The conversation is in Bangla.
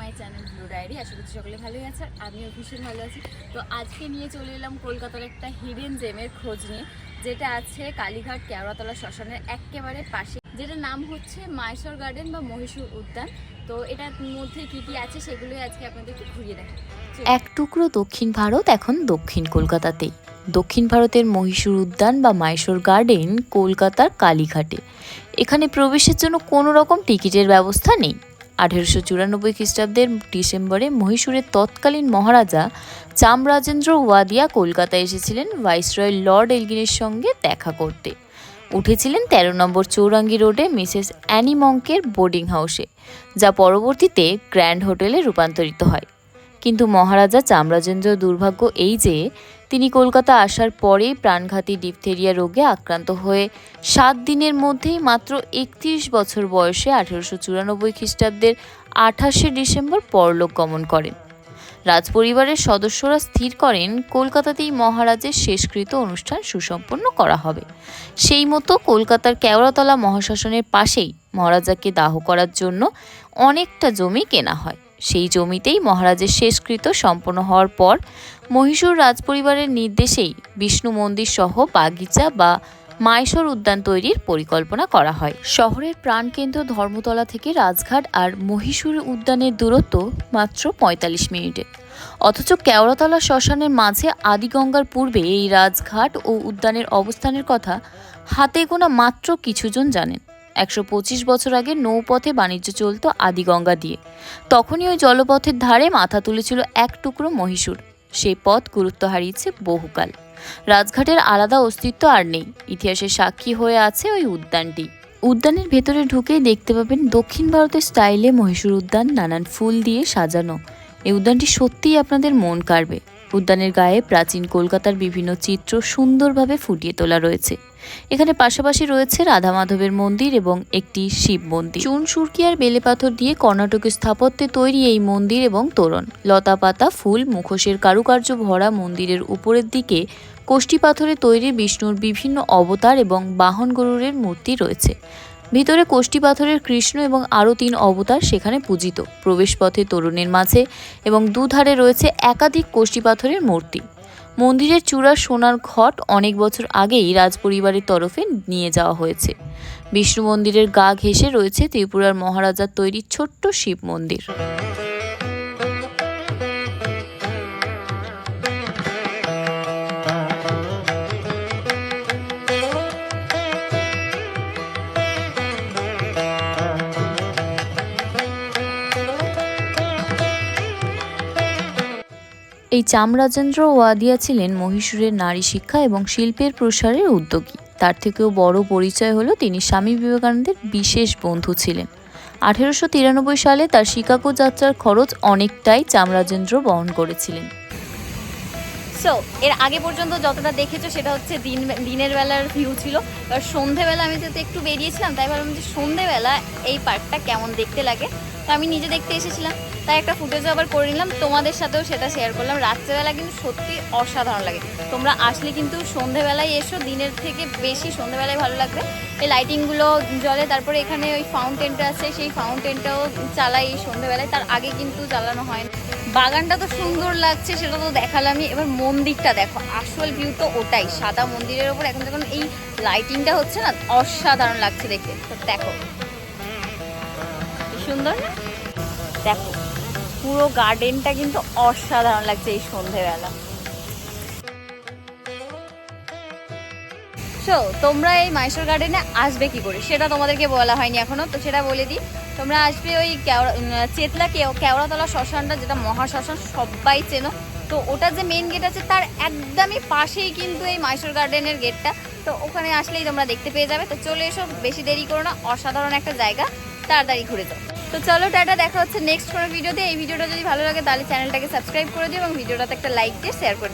মাই চ্যানেল ব্লু ডায়েরি, আশা করছি সকলে ভালোই আছে আর আমিও ভীষণ ভালো আছি। তো আজকে নিয়ে চলে এলাম কলকাতার একটা হিডেন জেমের খোঁজ নিয়ে, যেটা আছে কালীঘাট কেওড়াতলা শ্মশানের একেবারে পাশে, যেটার নাম হচ্ছে মাইসর গার্ডেন বা মহীশূর উদ্যান। তো এটার মধ্যে কি কি আছে সেগুলোই আজকে আপনাদেরকে ঘুরিয়ে চলুন। এক টুকরো দক্ষিণ ভারত এখন দক্ষিণ কলকাতাতেই। দক্ষিণ ভারতের মহীশূর উদ্যান বা মাইশোর গার্ডেন কলকাতার কালীঘাটে। এখানে প্রবেশের জন্য কোনো রকম টিকিটের ব্যবস্থা নেই। আঠেরোশো চুরানব্বই খ্রিস্টাব্দের ডিসেম্বরে মহীশূরের তৎকালীন মহারাজা চামরাজেন্দ্র ওয়াদিয়া কলকাতায় এসেছিলেন ভাইসরয় লর্ড এলগিনের সঙ্গে দেখা করতে। উঠেছিলেন তেরো নম্বর চৌরাঙ্গি রোডে মিসেস অ্যানি মঙ্কের বোর্ডিং হাউসে, যা পরবর্তীতে গ্র্যান্ড হোটেলে রূপান্তরিত হয়। কিন্তু মহারাজা চামরাজেন্দ্র দুর্ভাগ্য এই যে তিনি কলকাতা আসার পরেই প্রাণঘাতী ডিপথেরিয়া রোগে আক্রান্ত হয়ে সাত দিনের মধ্যেই মাত্র একত্রিশ বছর বয়সে আঠেরোশো চুরানব্বই খ্রিস্টাব্দের আঠাশে ডিসেম্বর পরলোক গমন করেন। রাজপরিবারের সদস্যরা স্থির করেন, কলকাতাতেই মহারাজের শেষকৃত অনুষ্ঠান সুসম্পন্ন করা হবে। সেই মতো কলকাতার কেওড়াতলা মহাশাসনের পাশেই মহারাজাকে দাহ করার জন্য অনেকটা জমি কেনা হয়। সেই জমিতেই মহারাজের শেষকৃত সম্পন্ন হওয়ার পর মহীশূর রাজপরিবারের নির্দেশেই বিষ্ণু মন্দির সহ বাগিচা বা মাইশোর উদ্যান তৈরির পরিকল্পনা করা হয়। শহরের প্রাণকেন্দ্র ধর্মতলা থেকে রাজঘাট আর মহীশূর উদ্যানের দূরত্ব মাত্র পঁয়তাল্লিশ মিনিটের অথচ কেওড়াতলা শ্মশানের মাঝে আদিগঙ্গার পূর্বে এই রাজঘাট ও উদ্যানের অবস্থানের কথা হাতে গোনা মাত্র কিছুজন জানেন। একশো পঁচিশ বছর আগে নৌপথে বাণিজ্য চলত আদিগঙ্গা দিয়ে। তখনই ওই জলপথের ধারে মাথা তুলেছিল এক টুকরো মহীশূর। সেই পথ গুরুত্ব হারিয়েছে বহুকাল। রাজঘাটের আলাদা অস্তিত্ব আর নেই। ইতিহাসের সাক্ষী হয়ে আছে ওই উদ্যানটি। উদ্যানের ভেতরে ঢুকেই দেখতে পাবেন দক্ষিণ ভারতের স্টাইলে মহীশূর উদ্যান নানান ফুল দিয়ে সাজানো। এই উদ্যানটি সত্যিই আপনাদের মন কাড়বে। উদ্যানের গায়ে প্রাচীন কলকাতার বিভিন্ন চিত্র সুন্দরভাবে ফুটিয়ে তোলা রয়েছে। এখানে পাশাপাশি রয়েছে রাধা মাধবের মন্দির এবং একটি শিব মন্দির। চুন, সুরকি আর বেলে পাথর দিয়ে কর্ণাটকের স্থাপত্যে তৈরি এই মন্দির এবং তোরণ। লতা পাতা, ফুল, মুখোশের কারুকার্য ভরা মন্দিরের উপরের দিকে কোষ্ঠী পাথরে তৈরি বিষ্ণুর বিভিন্ন অবতার এবং বাহন গরুরের মূর্তি রয়েছে। ভিতরে কোষ্ঠী পাথরের কৃষ্ণ এবং আরও তিন অবতার সেখানে পূজিত। প্রবেশপথে তরুণের মাঝে এবং দুধারে রয়েছে একাধিক কোষ্ঠী পাথরের মূর্তি। মন্দিরের চূড়ার সোনার ঘট অনেক বছর আগেই রাজপরিবারের তরফে নিয়ে যাওয়া হয়েছে। বিষ্ণু মন্দিরের গা ঘেঁষে রয়েছে ত্রিপুরার মহারাজার তৈরি ছোট্ট শিব মন্দির। এই চামরাজেন্দ্র ওয়াদিয়া ছিলেন মহীশূরের নারী শিক্ষা এবং শিল্পের প্রসারের উদ্যোগী। তার থেকেও বড় পরিচয় হলো তিনি স্বামী বিবেকানন্দের বিশেষ বন্ধু ছিলেন। আঠেরোশো তিরানব্বই সালে তার শিকাগো যাত্রার খরচ অনেকটাই চামরাজেন্দ্র বহন করেছিলেন। সো এর আগে পর্যন্ত যতটা দেখেছ সেটা হচ্ছে দিন, দিনের বেলার ভিউ ছিল। এবার সন্ধেবেলা আমি যেহেতু একটু বেরিয়েছিলাম, তাই ভাবলাম যে সন্ধেবেলা এই পার্কটা কেমন দেখতে লাগে। তো আমি নিজে দেখতে এসেছিলাম, তাই একটা ফুটেজও আবার করে নিলাম। তোমাদের সাথেও সেটা শেয়ার করলাম। রাত্রেবেলা কিন্তু সত্যি অসাধারণ লাগে। তোমরা আসলে কিন্তু সন্ধেবেলায় এসো, দিনের থেকে বেশি সন্ধেবেলায় ভালো লাগবে। এই লাইটিংগুলো জলে, তারপরে এখানে ওই ফাউন্টেনটা আছে, সেই ফাউন্টেনটাও চালাই এই সন্ধেবেলায়। তার আগে কিন্তু জ্বালানো হয় না। বাগানটা তো সুন্দর লাগছে, সেটা তো দেখালামই। এবার মন্দিরটা দেখো, আসল ভিউ তো ওটাই। সাদা মন্দিরের ওপর এখন যখন এই লাইটিংটা হচ্ছে না, অসাধারণ লাগছে দেখে তো দেখো। সুন্দর না? দেখো, পুরো গার্ডেনটা কিন্তু অসাধারণ লাগছে এই সন্ধেবেলা। তোমরা এই মাইসোর গার্ডেনে আসবে কি করে? সেটা তোমাদেরকে বলা হয়নি এখনও, তো সেটা বলে দিই। তোমরা আসবে ওই কেওড়া চেতলা কেও- কেওড়াতলা শ্মশানটা, যেটা মহাশ্মশান, সবাই চেনো। তো ওটা যে মেন গেট আছে, তার একদমই পাশেই কিন্তু এই মাইসোর গার্ডেনের গেটটা তো ওখানে আসলেই তোমরা দেখতে পেয়ে যাবে। তো চলে এসো, বেশি দেরি করো না, অসাধারণ একটা জায়গা। তাড়াতাড়ি ঘুরে যাও। তো চলো টাটা, দেখা হচ্ছে নেক্সট কোনো ভিডিওতে এই ভিডিওটা যদি ভালো লাগে, তাহলে চ্যানেলটাকে সাবস্ক্রাইব করে দিও এবং ভিডিওটাতে একটা লাইক দিয়ে শেয়ার করে